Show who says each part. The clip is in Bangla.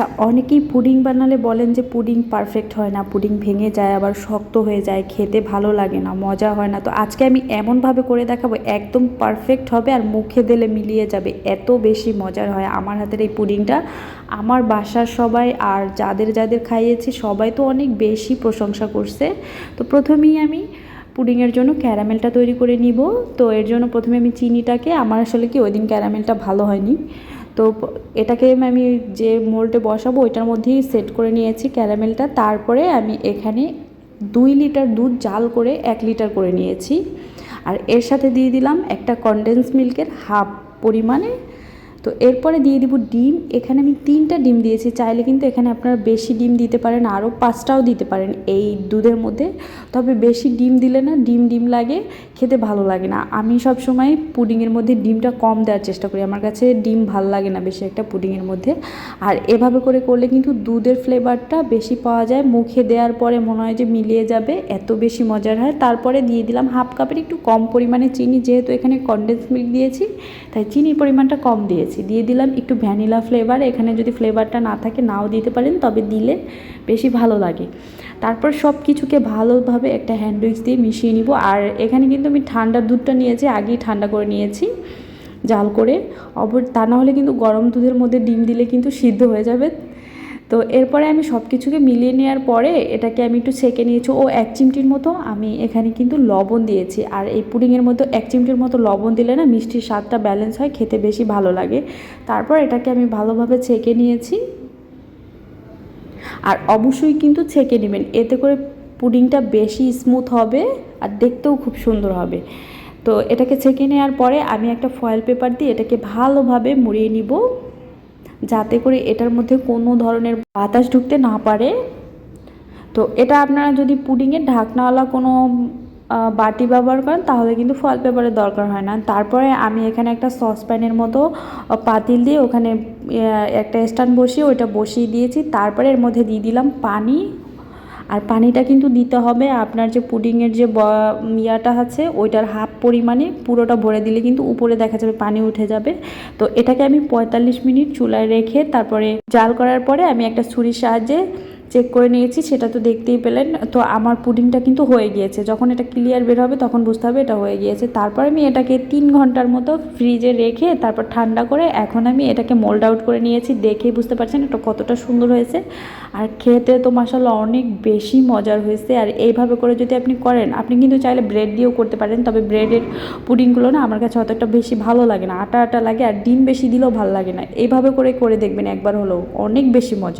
Speaker 1: আচ্ছা অনেকেই পুডিং বানালে বলেন যে পুডিং পারফেক্ট হয় না, পুডিং ভেঙে যায়, আবার শক্ত হয়ে যায়, খেতে ভালো লাগে না, মজা হয় না। তো আজকে আমি এমনভাবে করে দেখাবো, একদম পারফেক্ট হবে আর মুখে দিলে মিলিয়ে যাবে, এত বেশি মজার হয় আমার হাতের এই পুডিংটা। আমার বাসার সবাই আর যাদের যাদের খাইয়েছি, সবাই তো অনেক বেশি প্রশংসা করছে। তো প্রথমেই আমি পুডিংয়ের জন্য ক্যারামেলটা তৈরি করে নিব। তো এর জন্য প্রথমে আমি চিনিটাকে, আমার আসলে কি ওই দিন ক্যারামেলটা ভালো হয়নি। তো এটাকে আমি যে মোল্ডে বসাবো, ওইটার মধ্যেই সেট করে নিয়েছি ক্যারামেলটা তারপরে আমি এখানে দুই লিটার দুধ জাল করে এক লিটার করে নিয়েছি। আর এর সাথে দিয়ে দিলাম একটা কনডেন্স মিল্কের হাফ পরিমাণে তো এরপরে দিয়ে দিব ডিম। এখানে আমি তিনটা ডিম দিয়েছি। চাইলে কিন্তু এখানে আপনারা বেশি ডিম দিতে পারেন, আরও পাঁচটাও দিতে পারেন এই দুধের মধ্যে। তবে বেশি ডিম দিলে না, ডিম ডিম লাগে, খেতে ভালো লাগে না। আমি সব সময় পুডিংয়ের মধ্যে ডিমটা কম দেওয়ার চেষ্টা করি। আমার কাছে ডিম ভালো লাগে না বেশি একটা পুডিংয়ের মধ্যে। আর এভাবে করে করলে কিন্তু দুধের ফ্লেভারটা বেশি পাওয়া যায়। মুখে দেওয়ার পরে মনে হয় যে মিলিয়ে যাবে, এত বেশি মজার হয়। তারপরে দিয়ে দিলাম হাফ কাপের একটু কম পরিমাণে চিনি। যেহেতু এখানে কনডেন্স মিল্ক দিয়েছি, তাই চিনির পরিমাণটা কম দিয়েছি। দিয়ে দিলাম একটু ভ্যানিলা ফ্লেভার এখানে যদি ফ্লেভারটা না থাকে নাও দিতে পারেন, তবে দিলে বেশি ভালো লাগে। তারপর সব কিছুকে ভালোভাবে একটা হ্যান্ডউইচ দিয়ে মিশিয়ে নিব। আর এখানে কিন্তু আমি ঠান্ডা দুধটা নিয়েছি, আগেই ঠান্ডা করে নিয়েছি, জাল করে। অব তা হলে কিন্তু গরম দুধের মধ্যে ডিম দিলে কিন্তু সিদ্ধ হয়ে যাবে। তো এরপরে আমি সব কিছুকে মিলিয়ে নেওয়ার পরে এটাকে আমি একটু ছেঁকে নিয়েছি। ও এক চিমটির মতো আমি এখানে কিন্তু লবণ দিয়েছি। আর এই পুডিংয়ের মধ্যে এক চিমটির মতো লবণ দিলে না মিষ্টির স্বাদটা ব্যালেন্স হয়, খেতে বেশি ভালো লাগে। তারপর এটাকে আমি ভালোভাবে ছেঁকে নিয়েছি। আর অবশ্যই কিন্তু ছেঁকে নেবেন। এতে করে পুডিংটা বেশি স্মুথ হবে আর দেখতেও খুব সুন্দর হবে। তো এটাকে ছেঁকে নেওয়ার পরে আমি একটা ফয়েল পেপার দিয়ে এটাকে ভালোভাবে মুড়িয়ে নিব। যাতে করে এটার মধ্যে কোনো ধরনের বাতাস ঢুকতে না পারে। তো এটা আপনারা যদি পুডিংয়ের ঢাকনাওয়ালা কোনো বাটি ব্যবহার করেন, তাহলে কিন্তু ফল পেপারের দরকার হয় না। তারপরে আমি এখানে একটা সসপ্যানের মতো পাতিল দিয়ে ওখানে একটা স্ট্যান্ড বসিয়ে ওইটা বসিয়ে দিয়েছি। তারপরে এর মধ্যে দিয়ে দিলাম পানি আর পানিটা কিন্তু দিতে হবে, আপনার যে পুডিংয়ের যে ইয়াটা আছে, ওইটার হাফ পরিমাণে পুরোটা ভরে দিলে কিন্তু উপরে দেখা যাবে পানি উঠে যাবে। তো এটাকে আমি পঁয়তাল্লিশ মিনিট চুলায় রেখে তারপরে জাল করার পরে আমি একটা ছুরির সাহায্যে চেক করে নিয়েছি, সেটা তো দেখতেই পেলেন। তো আমার পুডিংটা কিন্তু হয়ে গিয়েছে। যখন এটা ক্লিয়ার বের হবে, তখন বুঝতে হবে এটা হয়ে গিয়েছে। তারপর আমি এটাকে তিন ঘণ্টার মতো ফ্রিজে রেখে তারপর ঠান্ডা করে এখন আমি এটাকে মোল্ড আউট করে নিয়েছি। দেখেই বুঝতে পারছেন এটা কতটা সুন্দর হয়েছে। আর খেতে তো মাসাল্লাহ অনেক বেশি মজার হয়েছে। আর এইভাবে করে যদি আপনি করেন, আপনি কিন্তু চাইলে ব্রেড দিয়েও করতে পারেন। তবে ব্রেডের পুডিংগুলো না আমার কাছে অতটা বেশি ভালো লাগে না। আটা আটা লাগে আর ডিম বেশি দিলেও ভালো লাগে না। এইভাবে করে করে দেখবেন একবার হলেও অনেক বেশি মজা।